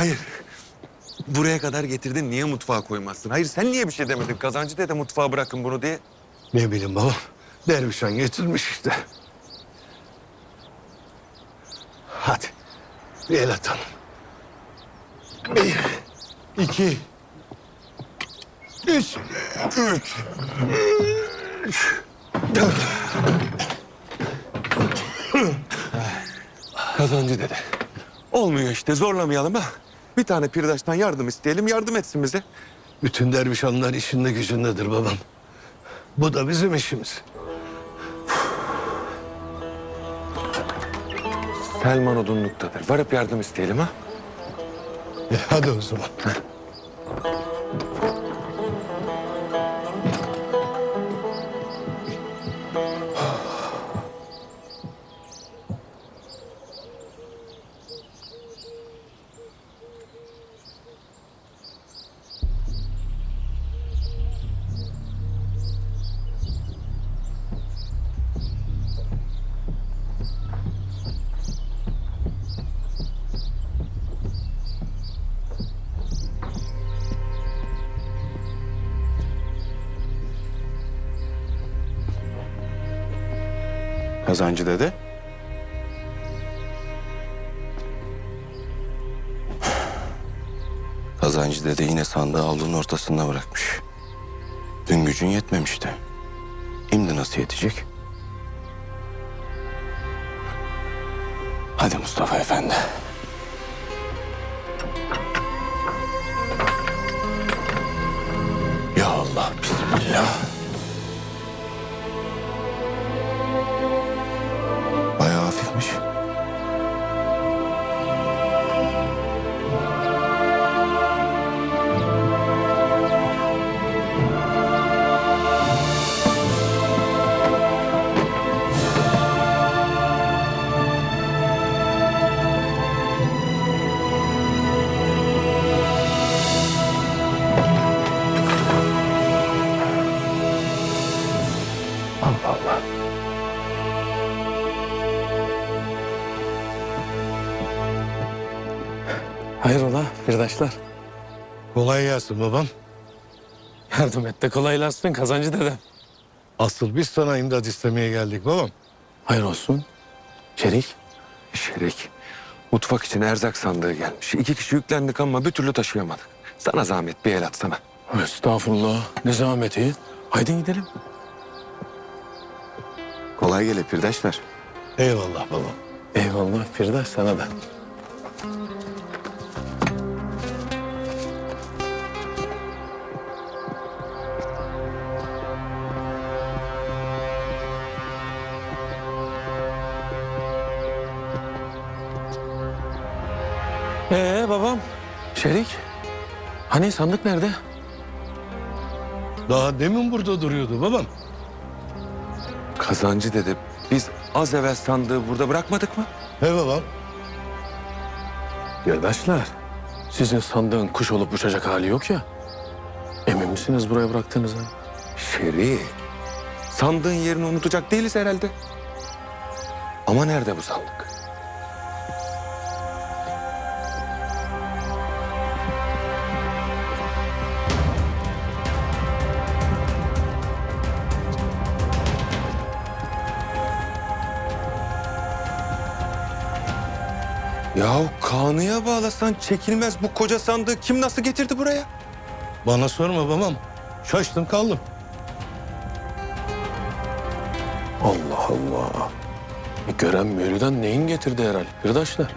Hayır. Buraya kadar getirdin niye mutfağa koymazsın? Hayır sen niye bir şey demedin? Kazancı dede mutfağa bırakın bunu diye. Ne bileyim baba. Dervişan getirmiş işte. Hadi. Bir el atalım. Bir, iki, üç, üç, dört. Kazancı dede. Olmuyor işte zorlamayalım ha. Bir tane pirdaştan yardım isteyelim yardım etsin bize. Bütün dervişanlar işinde gücündedir babam. Bu da bizim işimiz. Selman odunluktadır. Varıp yardım isteyelim ha. E, hadi o zaman. Kazancı dede. Kazancı dede yine sandığı avlunun ortasında bırakmış. Dün gücün yetmemişti. Şimdi nasıl yetecek? Hadi Mustafa Efendi. Ya Allah, Bismillah. Bayağı hafifmiş. Allah Allah. Hayrola birdaşlar? Kolay gelsin babam. Yardım et de kolaylaşsın kazancı dedem. Asıl biz sana imdat istemeye geldik babam. Hayır olsun. Şerik. Şerik. Mutfak için erzak sandığı gelmiş. İki kişi yüklendik ama bir türlü taşıyamadık. Sana zahmet bir el atsana. Estağfurullah. Ne zahmeti. Haydi gidelim. Kolay gele pirdaşlar. Eyvallah babam. Eyvallah Firdaş sana da. Ee babam? Şerik? Hani sandık nerede? Daha demin burada duruyordu babam. Kazancı dede biz az evvel sandığı burada bırakmadık mı? He babam. Birdaşlar. Sizin sandığın kuş olup uçacak hali yok ya. Emin misiniz buraya bıraktığınıza? Şerik. Sandığın yerini unutacak değiliz herhalde. Ama nerede bu sandık? Yahu kanıya bağlasan çekilmez bu koca sandığı kim nasıl getirdi buraya? Bana sorma babam. Şaştım kaldım. Allah Allah. Gören mühriden neyin getirdi herhal? Birdaşlar.